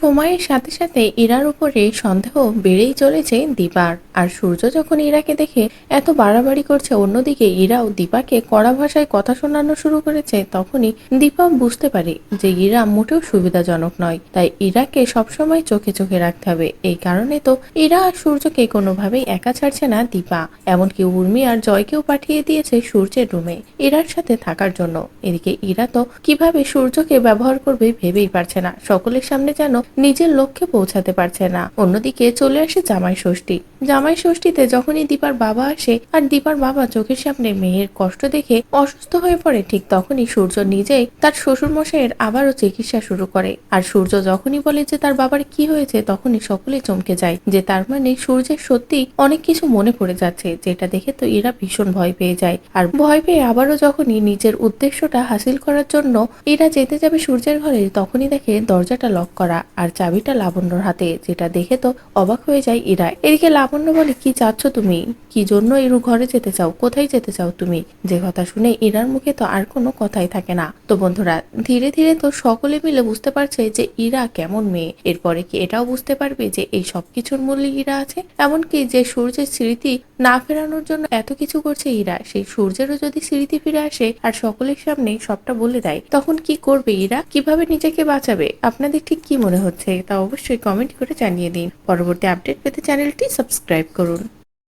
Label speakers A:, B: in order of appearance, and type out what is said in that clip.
A: সময়ের সাথে সাথে ইরার উপরে সন্দেহ বেড়েই চলেছে দীপার। আর সূর্য যখন ইরাকে দেখে এত বাড়াবাড়ি করছে অন্যদিকে ইরাও দীপাকে কড়া ভাষায় কথা শোনানো শুরু করেছে, তখনই দীপা বুঝতে পারে যে ইরা মোটেও সুবিধাজনক নয়। তাই ইরাকে সবসময় চোখে চোখে রাখতে হবে। এই কারণে তো ইরা আর সূর্যকে কোনোভাবেই একা ছাড়ছে না দীপা। এমনকি উর্মি আর জয়কেও পাঠিয়ে দিয়েছে সূর্যের রুমে ইরার সাথে থাকার জন্য। এদিকে ইরা তো কীভাবে সূর্যকে ব্যবহার করবে ভেবেই পারছে না। সকলের সামনে যেন নিজের লক্ষ্যে পৌঁছাতে পারছে না। অন্যদিকে চলে আসে জামাই ষষ্ঠী। জামাই ষষ্ঠীতে যখনই দীপার বাবা আসে আর দীপার বাবা চোখের সামনে মেয়ের কষ্ট দেখে অসুস্থ হয়ে পড়ে, ঠিক তখনই সূর্য নিজেই তার শ্বশুর মশাইয়ের আবারও চিকিৎসা শুরু করে। আর সূর্য যখনই বলে যে তার বাবার কি হয়েছে, তখনই সকলে চমকে যায়, যে তার মানে সূর্যের সত্যি অনেক কিছু মনে পড়ে যাচ্ছে, যেটা দেখে তো এরা ভীষণ ভয় পেয়ে যায়। আর ভয় পেয়ে আবারও যখনই নিজের উদ্দেশ্যটা হাসিল করার জন্য এরা যেতে যাবে সূর্যের ঘরে, তখনই দেখে দরজাটা লক করা। আর চাবিটা লাবণ্যর হাতে, যেটা দেখে তো অবাক হয়ে যায় ইরা এদিকে লাবণ্য বলে, কি চাচ্ছ তুমি? কি জন্য এরু ঘরে যেতে চাও? কোথায় যেতে চাও তুমি? যে কথা শুনে ইরার মুখে তো আর কোনো কথাই থাকে না। তো বন্ধুরা, ধীরে ধীরে তো সকলে মিলে বুঝতে পারছে যে ইরা কেমন মেয়ে। এরপরে কি এটাও বুঝতে পারবে যে এই সব কিছুর মূল্যে ইরা আছে? এমনকি যে সূর্যের স্মৃতি না ফেরানোর জন্য এত কিছু করছে ইরা, সেই সূর্যেরও যদি স্মৃতি ফিরে আসে আর সকলের সামনে সবটা বলে দেয়, তখন কি করবে ইরা? কীভাবে নিজেকে বাঁচাবে? আপনাদের ঠিক কি মনে হচ্ছে তা অবশ্যই কমেন্ট করে জানিয়ে দিন। পরবর্তী আপডেট পেতে চ্যানেলটি সাবস্ক্রাইব করুন।